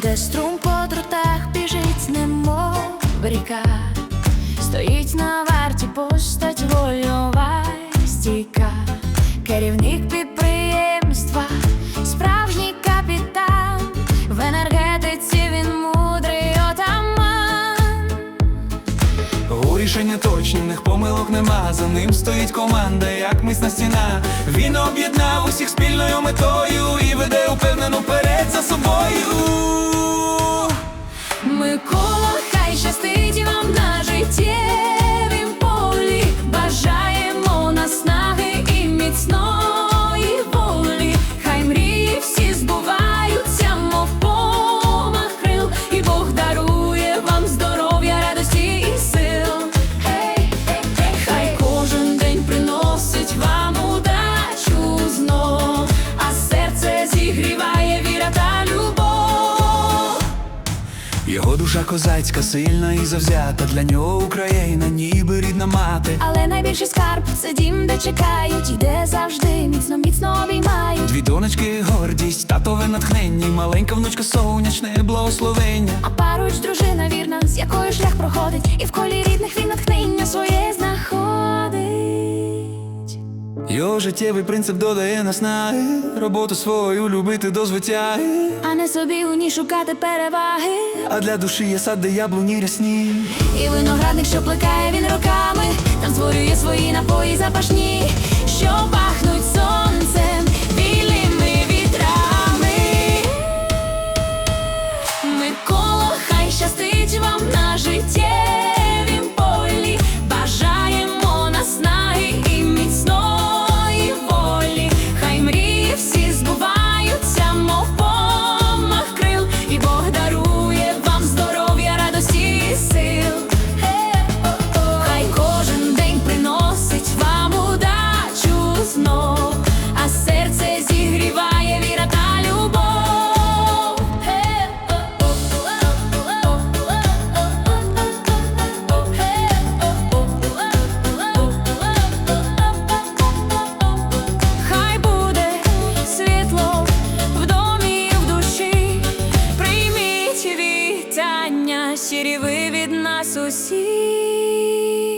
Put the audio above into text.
де струм по трутах біжить, немов ріка, стоїть на варті постать вольова стійка, керівник підприємства, рішення них помилок нема. За ним стоїть команда, як мисна стіна. Він об'єднав усіх спільною метою і веде упевнено перед за собою. Микола, хай щастить душа козацька, сильна і завзята. Для нього Україна, ніби рідна мати. Але найбільший скарб це дім, де чекають, і де завжди міцно, міцно обіймають. Дві донечки, гордість, татове натхнення, маленька внучка, сонячне благословення. А поруч дружина вірна, з якою шлях проходить, і в колі рідних він натхнення Його життєвий принцип додає наснаги, роботу свою любити до звитяги. А не собі у ній шукати переваги. А для душі є сад, де яблуні рясні. І виноградник, що плекає він роками, там створює свої напої запашні, що пахнуть сонцем, вільними вітрами. Микола, хай щастить вам на життєвім щирі ви від нас усіх.